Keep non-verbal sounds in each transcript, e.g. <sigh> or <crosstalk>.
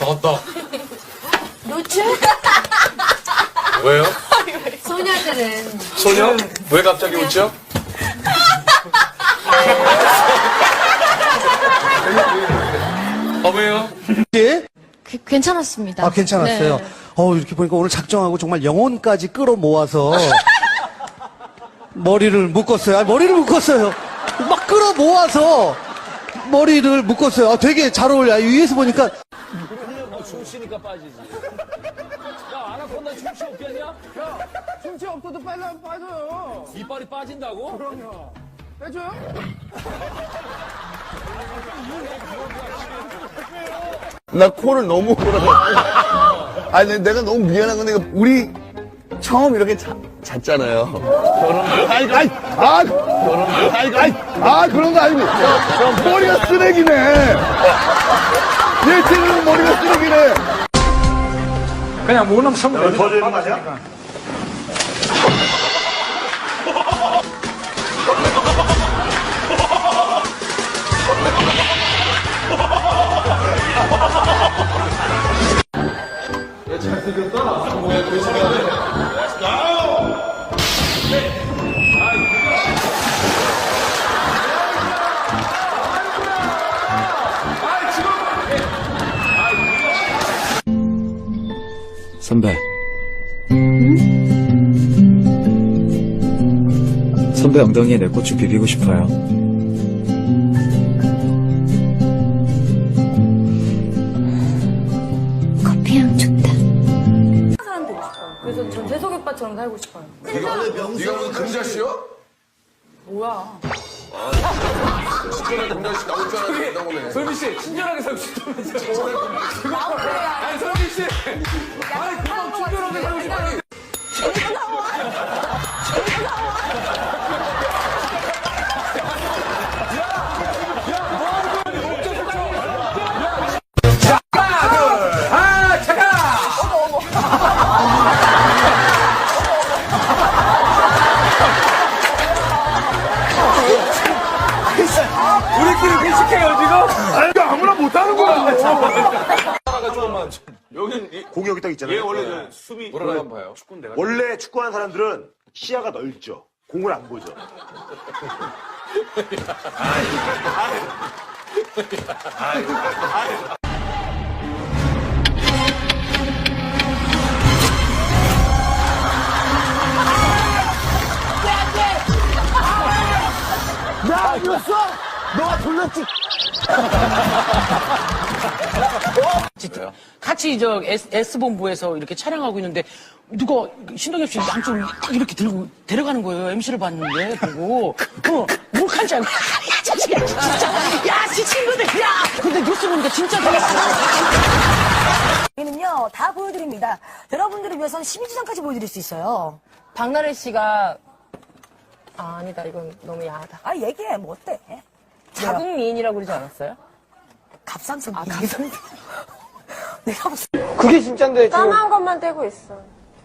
나왔다. 노출? 왜요? 소녀들은 소녀? 왜 갑자기 웃죠? 아, 왜요? 예? 그, 괜찮았습니다. 아, 괜찮았어요. 네. 어, 이렇게 보니까 오늘 작정하고 정말 영혼까지 끌어 모아서 머리를 묶었어요. 아, 머리를 묶었어요. 막 끌어 모아서 머리를 묶었어요. 아, 되게 잘 어울려. 아, 위에서 보니까 춤추니까 빠지지. 야, 아나콘다 춤추 없겠냐? 야, 춤치 없어도 빨리 빠져요. 이빨이 빠진다고? 그럼요. 빼줘요? 나 코를 너무 골아. 아니, 내- 내가 너무 미안한 건데, 우리 처음 이렇게 자, 잤잖아요. 결혼, 아이, 아이, 아, 결혼, 아이, 아이, 아, 그런 거 아니고. 머리가 쓰레기네. 얘 찌르는 머리가 쓰레기네. 그냥 모름 쓰면 더 되는 거 아니야? 잘생겼다. 뭐야, 그 시간에. 렛츠 선배. 선배 엉덩이에 내꽃좀 비비고 싶어요. 커피향 좋다. 사람 되고 싶어요. 그래서 전 재석 오빠처럼 살고 싶어요. 네가 무슨 금자씨요? 뭐야? 진짜 금자씨 나올 줄 알았는데 나오네. 설미 씨, 친절하게 살고 싶다면서요. 아니, 설미 씨. 아니, 그만 친절하게 살고 싶다는 지금? 아무나 못하는 거야. 공이 여기 딱 있잖아요. 원래 숨이 뭐라고 한번 봐요. 원래 축구하는 사람들은 시야가 넓죠. 공을 안 보죠. 같이 저 S, 본부에서 이렇게 촬영하고 있는데 누가 신동엽 씨 양쪽을 딱 이렇게 들고 데려가는 거예요. MC를 봤는데 보고 어, 몰카인 줄 알고 야, 자식아 진짜 야, 지 친구들 야. 근데 뉴스 보니까 진짜 되게 여기는요, 다 보여드립니다. 여러분들을 위해서는 12지장까지 보여드릴 수 있어요. 박나래 씨가 아, 아니다 이건 너무 야하다. 아, 얘기해. 뭐 어때? 자국 미인이라고 그러지 않았어요? 갑상선. 아, 갑상선. <laughs> 내가 무슨. 그게 진짠데, 지금. 까만 것만 떼고 있어.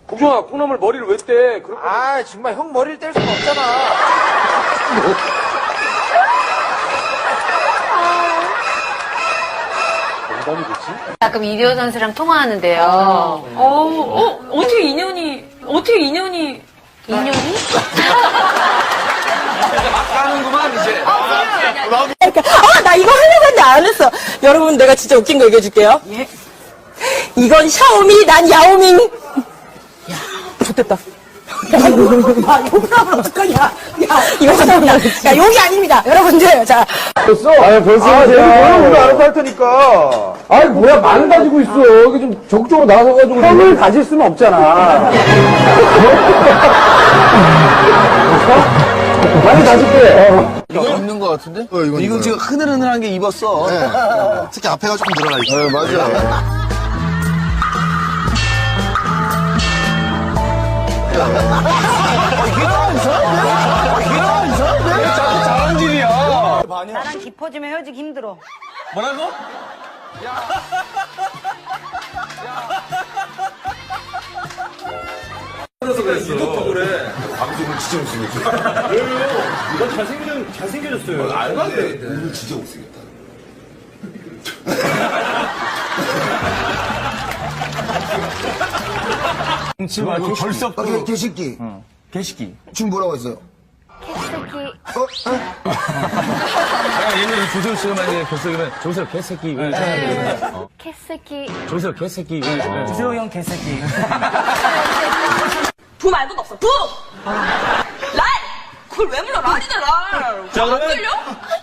국정아, 콩나물 머리를 왜 떼? 그렇게 아, 정말 형 머리를 뗄 수가 없잖아. 가끔 이대호 선수랑 통화하는데요. 어, 어, 어떻게 인연이 어떻게 인연이 인연이? <laughs> 까는구만, 이제. 이렇게, 아, 나 이거 하려고 했는데 안 했어. 여러분, 내가 진짜 웃긴 거 얘기해 줄게요. 예. 이건 샤오미, 난 야오밍. 야, 좋됐다. 야, 이거, 아, 이거 하면 어떡하냐. 야, 이거. 야, 욕이 아닙니다. 여러분들, 자. 벌써? 아, 벌써. 아, 내가 뭐라고 알아서 할 테니까. 아니, 뭐야, 말을 가지고 있어. 이게 좀 적극적으로 나서가지고. 형을 가질 수는 없잖아. <laughs> 많이 가질게. 이거 입는 거 같은데? 이거, 지금 흐느흐느한 게 입었어. 특히 앞에가 조금 늘어나 있어. 네, 맞아. 나랑 깊어지면 헤어지기 힘들어. 뭐라고? 방송을 진짜 못생겼어. 왜요? 나 잘생겨, 잘생겨졌어요. 아, 알바데 오늘 네. 진짜 못생겼다. 정치와 그 결석. 아, 그 개식기. 응. 개식기. 지금 뭐라고 했어요? 개새끼. 어? 어? 야, 예전에 조세호 씨가 만약에 결석이면 조세호 개새끼. 네. 네. 개새끼. 조세호 개새끼. 조세호 형 개새끼. <laughs> 부 말고도 없어. 부! 랄! 그걸 왜 불러? 랄이다, 랄. 자, 그러면- 안 들려?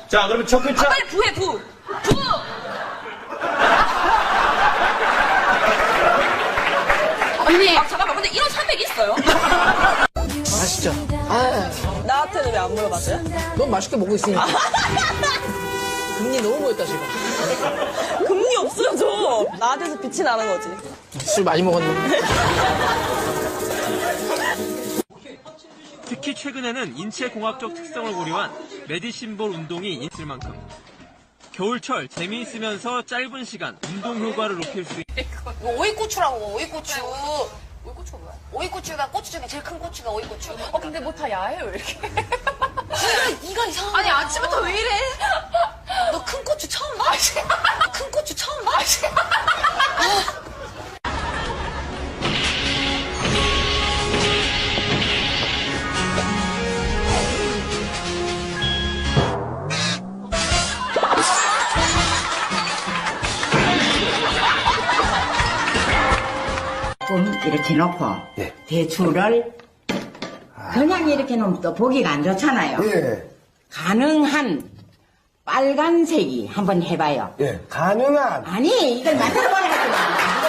자, 그러면 첫 아, 글자. 빨리 부해, 부! 부! 언니. 아, 잠깐만. 근데 이런 산맥 있어요? 맛있죠? 나한테는 왜 안 물어봤어요? 넌 맛있게 먹고 있으니까. <laughs> 금리 너무 보였다, 지금. 금리 없어요, 저. 나한테서 빛이 나는 거지. 술 많이 먹었는데. <laughs> 특히 최근에는 인체 공학적 특성을 고려한 메디신볼 운동이 있을 만큼 겨울철 재미있으면서 짧은 시간 운동 효과를 높일 수 있는 오이고추라고, 오이고추. 오이고추가 뭐야? 오이고추가 고추 중에 제일 큰 고추가 오이고추. 어, 근데 뭐 다 야해요, 왜 이렇게. <laughs> 이가 이상하네. 아니, 아침부터 왜 이래? 너 큰 고추 처음 봐? 큰 고추 처음 봐? 좀 이렇게 놓고 대추를 그냥 이렇게 놓으면 또 보기가 안 좋잖아요. 예. 가능한 빨간색이 한번 해봐요. 예. 가능한. 아니 이걸 만들어 봐야 지